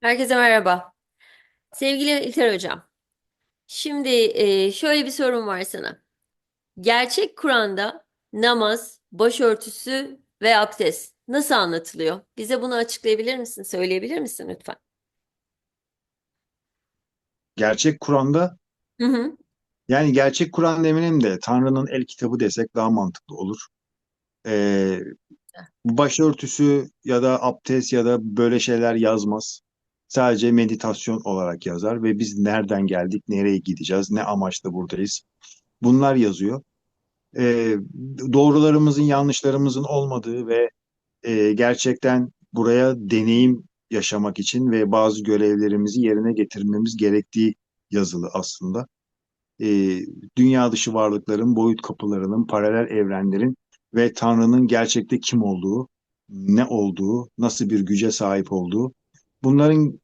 Herkese merhaba. Sevgili İlker Hocam, şimdi e, şöyle bir sorum var sana. Gerçek Kur'an'da namaz, başörtüsü ve abdest nasıl anlatılıyor? Bize bunu açıklayabilir misin, söyleyebilir misin lütfen? Gerçek Kur'an'da Hı hı. yani gerçek Kur'an demeyelim de Tanrı'nın el kitabı desek daha mantıklı olur. Ee, başörtüsü ya da abdest ya da böyle şeyler yazmaz. Sadece meditasyon olarak yazar ve biz nereden geldik, nereye gideceğiz, ne amaçla buradayız. Bunlar yazıyor. Ee, doğrularımızın, yanlışlarımızın olmadığı ve e, gerçekten buraya deneyim yaşamak için ve bazı görevlerimizi yerine getirmemiz gerektiği yazılı aslında. e, dünya dışı varlıkların, boyut kapılarının, paralel evrenlerin ve Tanrı'nın gerçekte kim olduğu, ne olduğu, nasıl bir güce sahip olduğu bunların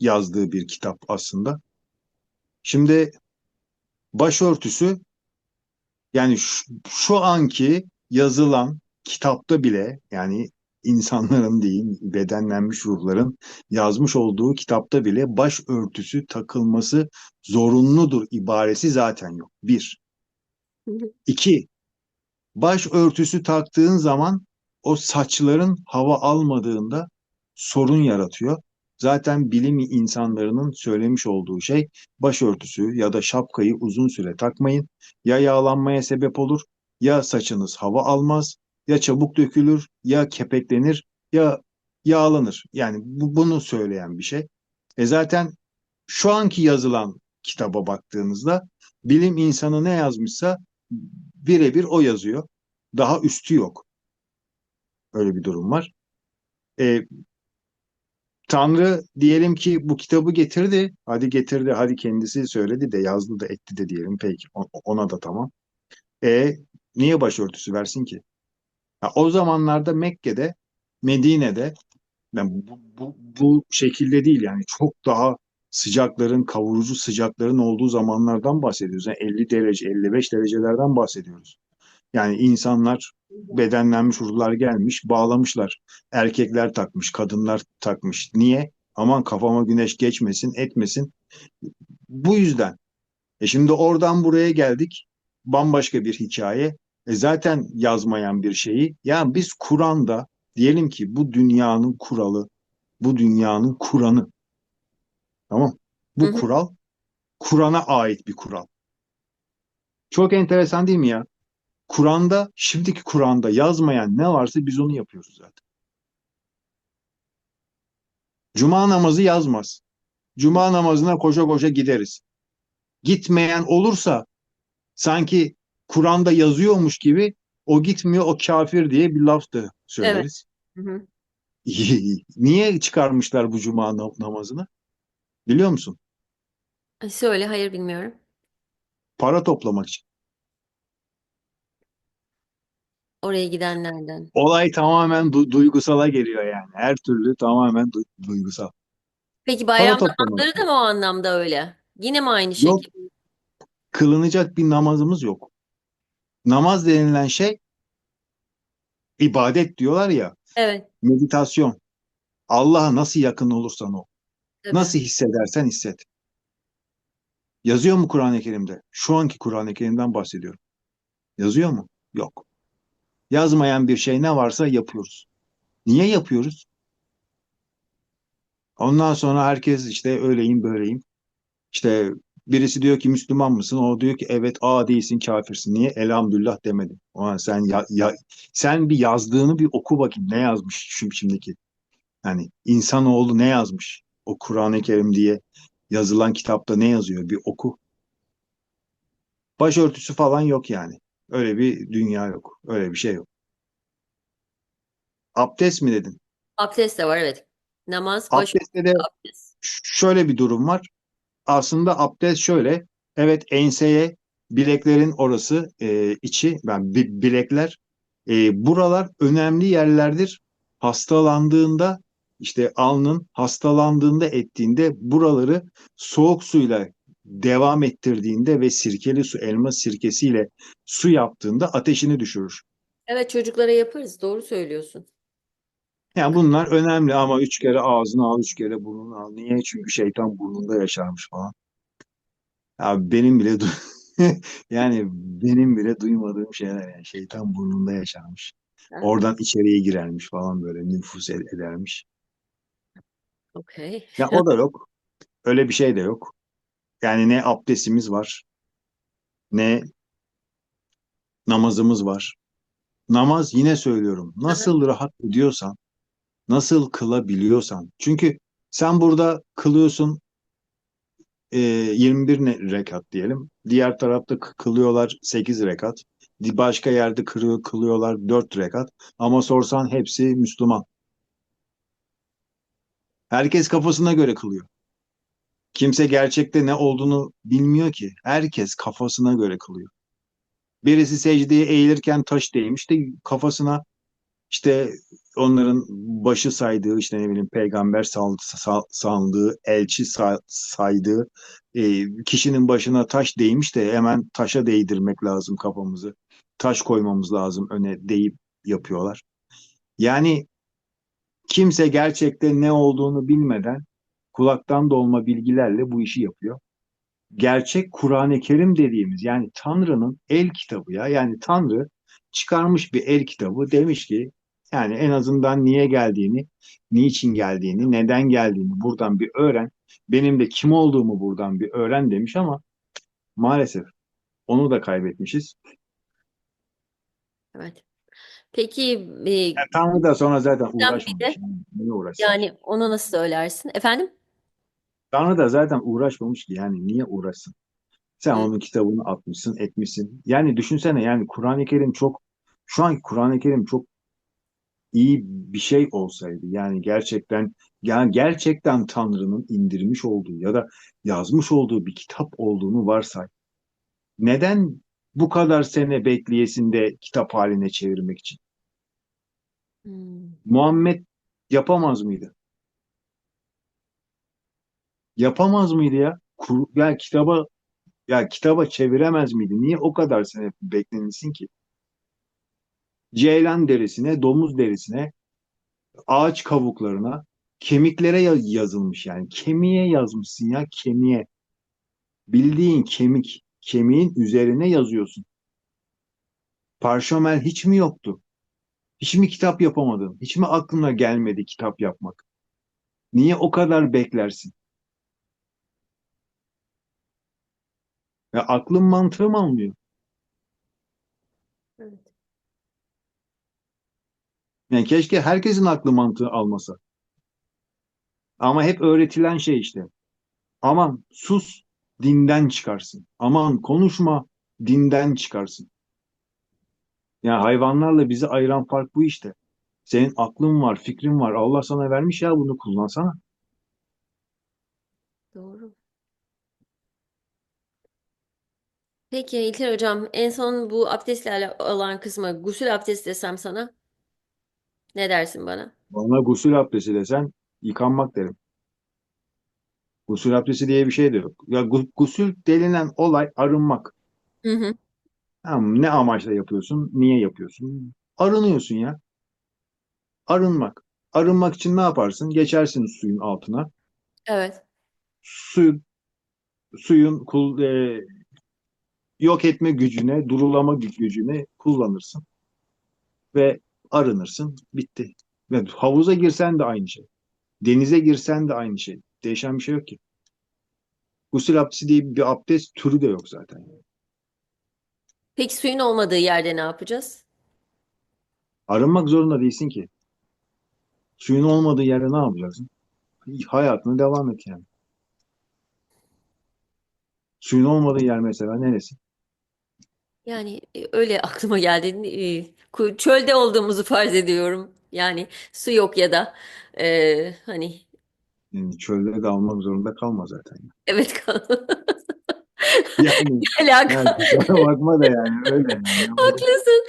yazdığı bir kitap aslında. Şimdi başörtüsü yani şu, şu anki yazılan kitapta bile yani insanların değil bedenlenmiş ruhların yazmış olduğu kitapta bile başörtüsü takılması zorunludur ibaresi zaten yok. Bir. İki, başörtüsü taktığın zaman o saçların hava almadığında sorun yaratıyor. Zaten bilim insanlarının söylemiş olduğu şey başörtüsü ya da şapkayı uzun süre takmayın. Ya yağlanmaya sebep olur, ya saçınız hava almaz, ya çabuk dökülür, ya kepeklenir, ya yağlanır. Yani bu, bunu söyleyen bir şey. E zaten şu anki yazılan kitaba baktığınızda bilim insanı ne yazmışsa birebir o yazıyor. Daha üstü yok. Öyle bir durum var. E, Tanrı diyelim ki bu kitabı getirdi. Hadi getirdi, hadi kendisi söyledi de yazdı da etti de diyelim. Peki ona da tamam. E niye başörtüsü versin ki? Ha, o zamanlarda Mekke'de, Medine'de yani bu, bu, bu şekilde değil yani çok daha sıcakların, kavurucu sıcakların olduğu zamanlardan bahsediyoruz. Yani 50 derece, 55 derecelerden bahsediyoruz. Yani insanlar bedenlenmiş ruhlar gelmiş, bağlamışlar. Erkekler takmış, kadınlar takmış. Niye? Aman kafama güneş geçmesin, etmesin. Bu yüzden. E şimdi oradan buraya geldik. Bambaşka bir hikaye. E zaten yazmayan bir şeyi. Yani biz Kur'an'da diyelim ki bu dünyanın kuralı, bu dünyanın Kur'an'ı. Tamam. Hı Bu hı. kural Kur'an'a ait bir kural. Çok enteresan değil mi ya? Kur'an'da, şimdiki Kur'an'da yazmayan ne varsa biz onu yapıyoruz zaten. Cuma namazı yazmaz. Cuma namazına koşa koşa gideriz. Gitmeyen olursa sanki Kur'an'da yazıyormuş gibi o gitmiyor o kafir diye bir laf da Evet. söyleriz. Hı hı. Niye çıkarmışlar bu cuma namazını? Biliyor musun? Söyle, hayır bilmiyorum. Para toplamak için. Oraya gidenlerden. Olay tamamen du- duygusala geliyor yani. Her türlü tamamen du- duygusal. Peki bayram toplamak namazları da mı o anlamda öyle? Yine mi aynı Yok, şekilde? kılınacak bir namazımız yok. Namaz denilen şey ibadet diyorlar ya, Evet, meditasyon. Allah'a nasıl yakın olursan ol. tabii. Nasıl hissedersen hisset. Yazıyor mu Kur'an-ı Kerim'de? Şu anki Kur'an-ı Kerim'den bahsediyorum. Yazıyor mu? Yok. Yazmayan bir şey ne varsa yapıyoruz. Niye yapıyoruz? Ondan sonra herkes işte öyleyim böyleyim. İşte birisi diyor ki Müslüman mısın? O diyor ki evet aa değilsin kafirsin. Niye? Elhamdülillah demedim. Ulan sen ya, ya- sen bir yazdığını bir oku bakayım. Ne yazmış şimdi şimdiki? Yani insanoğlu ne yazmış? O Kur'an-ı Kerim diye yazılan kitapta ne yazıyor? Bir oku. Başörtüsü falan yok yani. Öyle bir dünya yok. Öyle bir şey yok. Abdest mi dedin? Abdest de var, evet. Namaz, başörtüsü, Abdestte de abdest. şöyle bir durum var. Aslında abdest şöyle. Evet enseye, bileklerin orası, e, içi, ben bi- bilekler, e, buralar önemli yerlerdir. Hastalandığında işte alnın hastalandığında ettiğinde buraları soğuk suyla devam ettirdiğinde ve sirkeli su, elma sirkesiyle su yaptığında ateşini düşürür. Evet çocuklara yaparız. Doğru söylüyorsun. Yani bunlar önemli ama üç kere ağzını al, üç kere burnunu al. Niye? Çünkü şeytan burnunda yaşarmış falan. Ya benim bile du- yani benim bile duymadığım şeyler yani şeytan burnunda yaşarmış. Oradan içeriye girermiş falan böyle nüfuz ed- edermiş. Okey. Ya o da yok. Öyle bir şey de yok. Yani ne abdestimiz var, ne namazımız var. Namaz yine söylüyorum. Nasıl rahat ediyorsan, nasıl kılabiliyorsan. Çünkü sen burada kılıyorsun e, 21 ne- rekat diyelim. Diğer tarafta kılıyorlar 8 rekat. Başka yerde kırıyor, kılıyorlar 4 rekat. Ama sorsan hepsi Müslüman. Herkes kafasına göre kılıyor. Kimse gerçekte ne olduğunu bilmiyor ki. Herkes kafasına göre kılıyor. Birisi secdeye eğilirken taş değmiş de kafasına işte onların başı saydığı işte ne bileyim peygamber sandığı, elçi sa- saydığı e, kişinin başına taş değmiş de hemen taşa değdirmek lazım kafamızı. Taş koymamız lazım öne deyip yapıyorlar. Yani kimse gerçekte ne olduğunu bilmeden kulaktan dolma bilgilerle bu işi yapıyor. gerçek Kur'an-ı Kerim dediğimiz yani Tanrı'nın el kitabı ya yani Tanrı çıkarmış bir el kitabı demiş ki yani en azından niye geldiğini, niçin geldiğini, neden geldiğini buradan bir öğren. Benim de kim olduğumu buradan bir öğren demiş ama maalesef onu da kaybetmişiz. evet. Peki e, Yani Tanrı da sonra zaten uğraşmamış. de yani onu nasıl söylersin? Efendim? Tanrı da zaten uğraşmamış ki yani niye uğraşsın? Sen Hı, onun kitabını atmışsın, etmişsin. Yani düşünsene yani Kur'an-ı Kerim çok şu anki Kur'an-ı Kerim çok iyi bir şey olsaydı yani gerçekten yani gerçekten Tanrı'nın indirmiş olduğu ya da yazmış olduğu bir kitap olduğunu varsay. Neden bu kadar sene bekleyesin de kitap haline çevirmek için? hmm, Muhammed yapamaz mıydı? Yapamaz mıydı ya? Kur, ya kitaba ya kitaba çeviremez miydi? Niye o kadar sene beklenilsin ki? Ceylan derisine, domuz derisine, ağaç kavuklarına, kemiklere ya- yazılmış yani. Kemiğe yazmışsın ya, kemiğe. Bildiğin kemik, kemiğin üzerine yazıyorsun. Parşömel hiç mi yoktu? Hiç mi kitap yapamadın? Hiç mi aklına gelmedi kitap yapmak? Niye o kadar beklersin? Ya aklın mantığım almıyor. evet. Yani keşke herkesin aklı mantığı almasa. Ama hep öğretilen şey işte. Aman sus, dinden çıkarsın. Aman konuşma, dinden çıkarsın. Yani hayvanlarla bizi ayıran fark bu işte. Senin aklın var, fikrin var. Allah sana vermiş ya bunu kullansana. Doğru. Peki İlker hocam en son bu abdestlerle olan kısmı gusül abdesti desem sana ne dersin bana? Bana gusül abdesti desen yıkanmak derim. Gusül abdesti diye bir şey de yok. Ya gu- gusül denilen olay arınmak. Hı hı. Tamam, ne amaçla yapıyorsun? Niye yapıyorsun? Arınıyorsun ya. Arınmak. Arınmak için ne yaparsın? Geçersin suyun altına. Evet. Suyun, suyun kul, e, yok etme gücüne, durulama gü- gücüne kullanırsın ve arınırsın. Bitti. Ve havuza girsen de aynı şey. Denize girsen de aynı şey. Değişen bir şey yok ki. Gusül abdesti diye bir abdest türü de yok zaten. Peki suyun olmadığı yerde ne yapacağız? Arınmak zorunda değilsin ki. Suyun olmadığı yerde ne yapacaksın? Hayatına devam et yani. Suyun olmadığı yer mesela neresi? Yani e, öyle aklıma geldi. E, ku- Çölde olduğumuzu farz ediyorum. Yani su yok ya da e, hani Yani çölde de almak zorunda kalma zaten. evet Yani, ne yani alaka? kusura bakma da yani öyle yani. Yani Haklısın.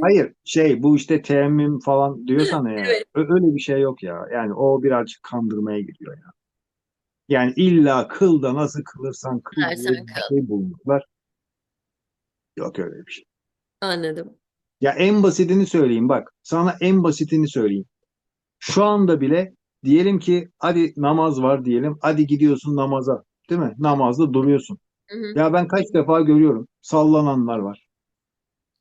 Hayır şey bu işte teyemmüm falan diyorsan eğer Evet. ö- öyle bir şey yok ya. Yani o birazcık kandırmaya gidiyor ya. Yani illa kılda nasıl kılırsan kıl diye Dersen bir kal. şey bulmuşlar. Yok öyle bir şey. Anladım. Ya en basitini söyleyeyim bak. Sana en basitini söyleyeyim. Şu anda bile diyelim ki hadi namaz var diyelim. Hadi gidiyorsun namaza. Değil mi? Namazda duruyorsun. Hı hı. Ya ben kaç defa görüyorum. Sallananlar var.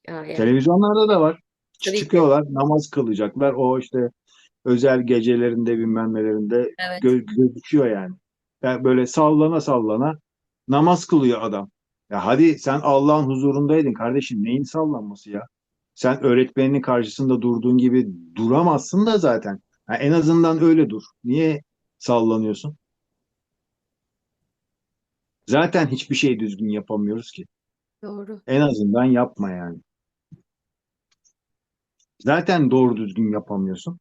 Ya, ya. Televizyonlarda da var. Tabii ki. Çıkıyorlar namaz kılacaklar. O işte özel gecelerinde bilmem nelerinde Evet. gö- gözüküyor yani. Yani böyle sallana sallana namaz kılıyor adam. Ya hadi sen Allah'ın huzurundaydın kardeşim. Neyin sallanması ya? Sen öğretmeninin karşısında durduğun gibi duramazsın da zaten. Ha, en azından öyle dur. Niye sallanıyorsun? Zaten hiçbir şey düzgün yapamıyoruz ki. Doğru. En azından yapma yani. Zaten doğru düzgün yapamıyorsun.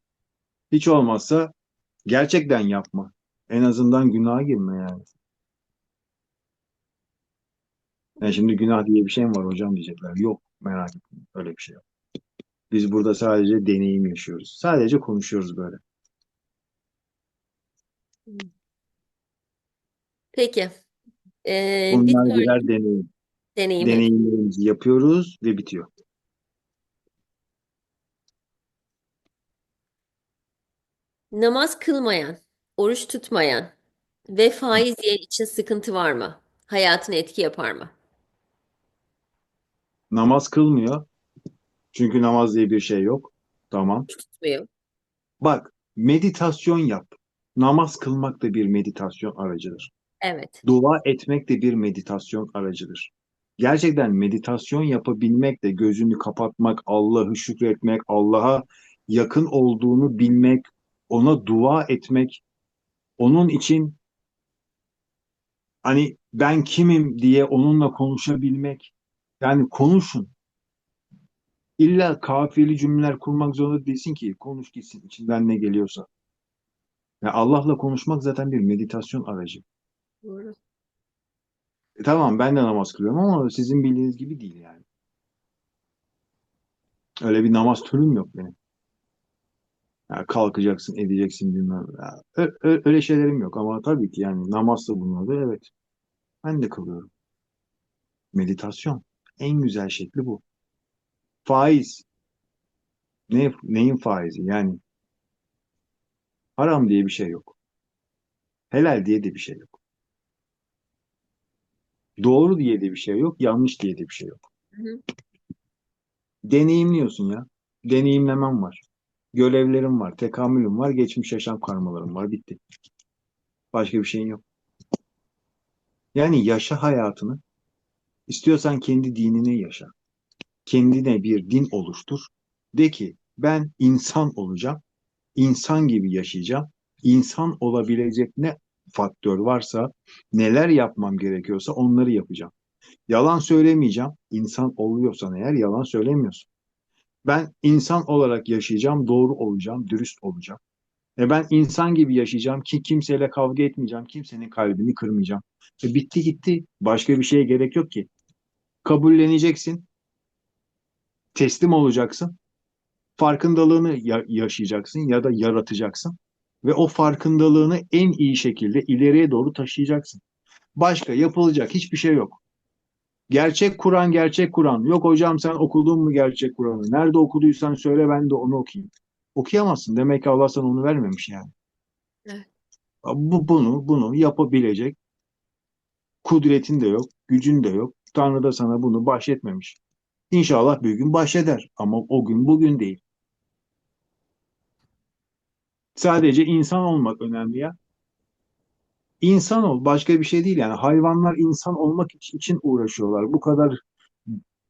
Hiç olmazsa gerçekten yapma. En azından günaha girme yani. Yani şimdi günah diye bir şey mi var hocam diyecekler. Yok merak etme. Öyle bir şey yok. Biz burada sadece deneyim yaşıyoruz. Sadece konuşuyoruz böyle. Peki. Ee, bir Bunlar sonraki birer deneyim. deneyim. Deneyimlerimizi yapıyoruz ve bitiyor. Namaz kılmayan, oruç tutmayan ve faiz yiyen için sıkıntı var mı? Hayatına etki yapar mı? Namaz kılmıyor. Çünkü namaz diye bir şey yok. Tamam. Tutmuyor. Bak meditasyon yap. Namaz kılmak da bir meditasyon aracıdır. Evet. Dua etmek de bir meditasyon aracıdır. Gerçekten meditasyon yapabilmek de gözünü kapatmak, Allah'ı şükretmek, Allah'a yakın olduğunu bilmek, ona dua etmek, onun için hani ben kimim diye onunla konuşabilmek. Yani konuşun. İlla kafiyeli cümleler kurmak zorunda değilsin ki konuş gitsin içinden ne geliyorsa. Ya Allah'la konuşmak zaten bir meditasyon aracı. Doğru. E tamam ben de namaz kılıyorum ama sizin bildiğiniz gibi değil yani. Öyle bir namaz türüm yok benim. Ya kalkacaksın, edeceksin bilmem. Ya, ö- ö- öyle şeylerim yok ama tabii ki yani namaz da bunun adı evet. Ben de kılıyorum. Meditasyon. En güzel şekli bu. Faiz. Ne, neyin faizi? Yani haram diye bir şey yok. Helal diye de bir şey yok. Doğru diye de bir şey yok. Yanlış diye de bir şey yok. Hı hı. Deneyimliyorsun ya. Deneyimlemem var. Görevlerim var. Tekamülüm var. Geçmiş yaşam karmalarım var. Bitti. Başka bir şeyin yok. Yani yaşa hayatını. İstiyorsan kendi dinine yaşa. Kendine bir din oluştur. De ki ben insan olacağım. İnsan gibi yaşayacağım. İnsan olabilecek ne faktör varsa, neler yapmam gerekiyorsa onları yapacağım. Yalan söylemeyeceğim. İnsan oluyorsan eğer yalan söylemiyorsun. Ben insan olarak yaşayacağım, doğru olacağım, dürüst olacağım. E ben insan gibi yaşayacağım ki kimseyle kavga etmeyeceğim, kimsenin kalbini kırmayacağım. E bitti gitti. Başka bir şeye gerek yok ki. Kabulleneceksin, teslim olacaksın, farkındalığını ya- yaşayacaksın ya da yaratacaksın ve o farkındalığını en iyi şekilde ileriye doğru taşıyacaksın. Başka yapılacak hiçbir şey yok. Gerçek Kur'an gerçek Kur'an. Yok hocam sen okudun mu gerçek Kur'an'ı? Nerede okuduysan söyle ben de onu okuyayım. Okuyamazsın. Demek ki Allah sana onu vermemiş yani. Evet. Bu, bunu, bunu yapabilecek kudretin de yok, gücün de yok. Tanrı da sana bunu bahşetmemiş. İnşallah bir gün bahşeder ama o gün bugün değil. Sadece insan olmak önemli ya. İnsan ol, başka bir şey değil yani. Hayvanlar insan olmak iç- için uğraşıyorlar. Bu kadar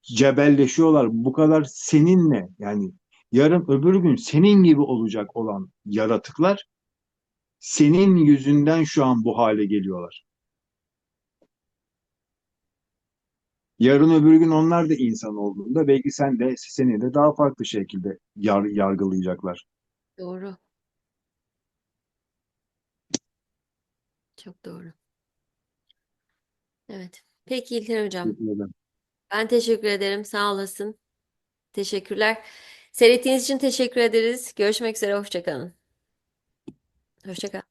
cebelleşiyorlar. Bu kadar seninle yani yarın öbür gün senin gibi olacak olan yaratıklar senin yüzünden şu an bu hale geliyorlar. Yarın öbür gün onlar da insan olduğunda belki sen de seni de daha farklı şekilde yar, yargılayacaklar. Doğru. Çok doğru. Evet. Peki İlker Hocam. Ben teşekkür ederim. Sağ olasın. Teşekkürler. Seyrettiğiniz için teşekkür ederiz. Görüşmek üzere. Hoşça kalın. Hoşça kal.